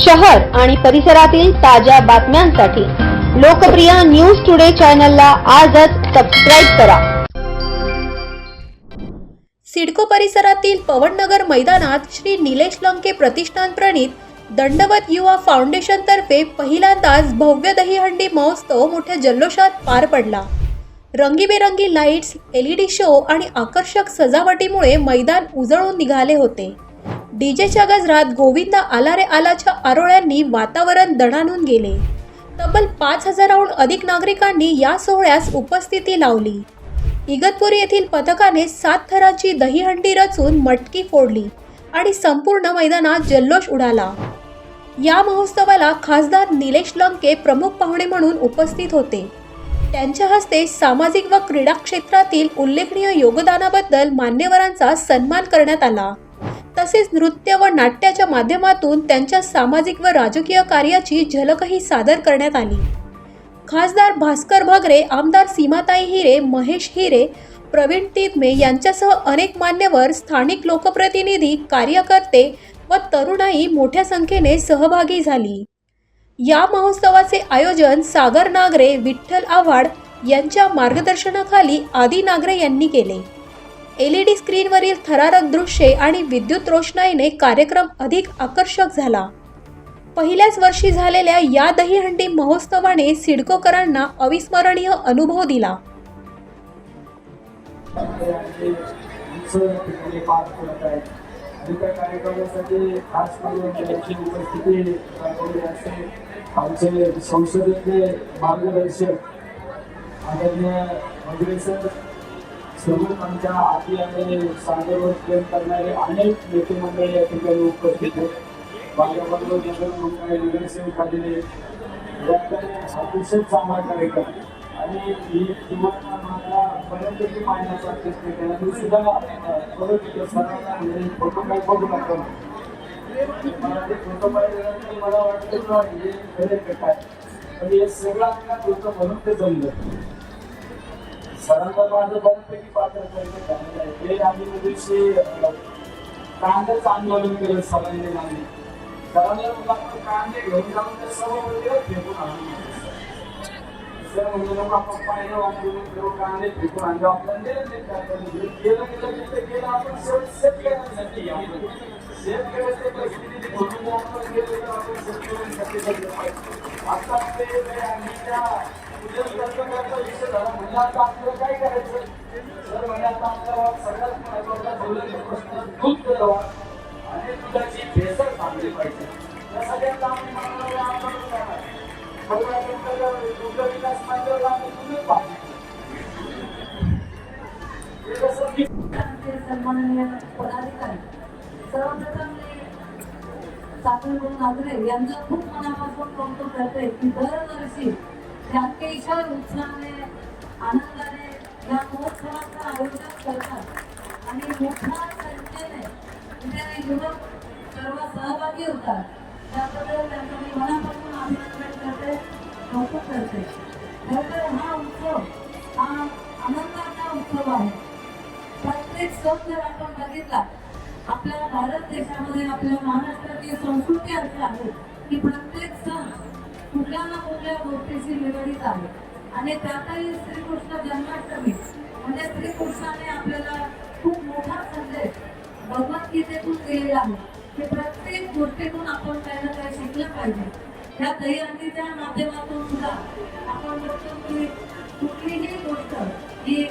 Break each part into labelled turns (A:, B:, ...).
A: शहर आणि परिसरातील ताज्या बातम्यांसाठी लोकप्रिय न्यूज टुडे चॅनलला आजच सबस्क्राईब करा.
B: सिडको परिसरातील पवननगर मैदानात श्री निलेश लंके प्रतिष्ठान प्रणित दंडवत युवा फाउंडेशन तर्फे पहिल्यांदाच भव्य दहीहंडी महोत्सव मोठ्या जल्लोषात पार पडला. रंगीबेरंगी लाईट्स एलईडी शो आणि आकर्षक सजावटीमुळे मैदान उजळून निघाले होते. डीजेच्या गजरात गोविंद आला रे आलाच्या आरोळ्यांनी वातावरण दणानून गेले. तब्बल पाच हजाराहून अधिक नागरिकांनी या सोहळ्यास उपस्थिती लावली. इगतपुरी येथील पथकाने सात थरांची दहीहंडी रचून मटकी फोडली आणि संपूर्ण मैदानात जल्लोष उडाला. या महोत्सवाला खासदार निलेश लंके प्रमुख पाहुणे म्हणून उपस्थित होते. त्यांच्या हस्ते सामाजिक व क्रीडा क्षेत्रातील उल्लेखनीय योगदानाबद्दल मान्यवरांचा सन्मान करण्यात आला. तसेच नृत्य व नाट्याच्या माध्यमातून त्यांच्या सामाजिक व राजकीय कार्याची झलकही सादर करण्यात आली. खासदार भास्कर भगरे आमदार सीमाताई हिरे महेश हिरे प्रवीण तिदमे यांच्यासह अनेक मान्यवर स्थानिक लोकप्रतिनिधी कार्यकर्ते व तरुणाई मोठ्या संख्येने सहभागी झाली. या महोत्सवाचे आयोजन सागर नागरे विठ्ठल आव्हाड यांच्या मार्गदर्शनाखाली आदी नागरे यांनी केले. एल ई डी स्क्रीनवरील थरारक दृश्ये आणि विद्युत रोषणाईने कार्यक्रम अधिक आकर्षक झाला. पहिल्याच वर्षी झालेल्या या दहीहंडी महोत्सवाने सिडकोकरांना अविस्मरणीय अनुभव दिला.
C: त्या कार्यक्रमासाठी खास करून त्यांची उपस्थिती लाभलेली आमचे संसदेचे मार्गदर्शक आदरणीय मंत्री सर सर्व आमच्या आधी आणि सागरवर प्रेम करणारे अनेक नेते मंडळी या ठिकाणी उपस्थित आहेत. बाजारबंद जनरल मंडळ नगरसेवक आलेले अतिशय चांगला कार्यक्रम आणि ही किंमत मला बऱ्यापैकी पाहण्याचा प्रयत्न केला मी सुद्धा परत बघत म्हणजे फोटो काय बघू लागतो फोटो पाहिजे मला वाटतं की हे खरे कट आहे पण हे सगळं आपल्याला होतं म्हणून ते जमलं. परंतु माझं बऱ्यापैकी पात्र ते आम्ही दिवशी कांद्याचं आंदोलन केलं सगळ्यांनी आम्ही सरांना कांदे घेऊन जाऊन ते सर्व मंदिरात फेकून आणू सर म्हणजे लोक आपण पाहिलं कांदे फेकून आपण गेलं गेलं गेलं आपण शेतकऱ्यांसाठी परिस्थिती आपण गेलो आपण शेतकऱ्यांसाठी आता ते आम्ही त्या आणि दुधाची भेसळ थांबली पाहिजे या आम्ही मानवाला आपण दुग्ध विकास आम्ही तुम्ही पाहिजे
D: सन्माननीय पदाधिकारी सर्वप्रथम मी साखरगुरु नागरे यांचं खूप मनापासून कौतुक करते की दरवर्षी ते इशार उत्साहाने आनंदाने या महोत्सवाचं आयोजन करतात आणि मोठ्या संख्येने तिथे युवक सर्व सहभागी होतात त्याबद्दल त्यांचं मी मनापासून अभिनंदन करते कौतुक करते खरं तर हा उत्सव हा आनंदाचा उत्सव आहे प्रत्येक सण जर आपण बघितला आपल्या भारत देशामध्ये आपल्या महाराष्ट्राची संस्कृती अशी आहे की प्रत्येक सण कुठल्या ना कुठल्या गोष्टीशी निगडीत आहे. आणि त्यातही श्रीकृष्ण जन्माष्टमी म्हणजे श्रीकृष्णाने आपल्याला खूप मोठा संदेश भगवद्गीतेतून दिलेला आहे की प्रत्येक गोष्टीतून आपण काही ना काही शिकलं पाहिजे. त्या दहीहंडीच्या माध्यमातून सुद्धा आपण बघतो की कुठलीही गोष्ट ही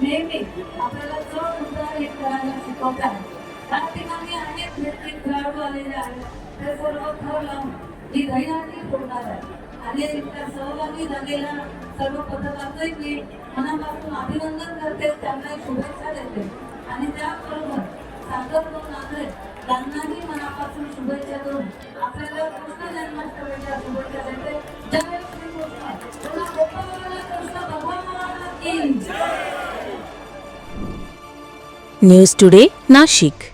D: नेहमी आपल्याला चढ उतार हे करायला शिकवत आहे. त्या ठिकाणी अनेक व्यक्ती खेळाडू आलेले आहेत. ते सर्व थर लावून ही दहीहंडी होणार आहे. आणि त्या सहभागी झालेल्या सर्व पथकाचंही मी मनापासून अभिनंदन करते. त्यांना शुभेच्छा देते. आणि त्याचबरोबर त्याबरोबर सागर नागरे त्यांनाही मनापासून शुभेच्छा देऊन आपल्याला कृष्ण जन्माष्टमीच्या शुभेच्छा देते. जय श्री कृष्ण. पुन्हा गोपाळ कृष्ण भगवान
E: न्यूज टुडे नाशिक.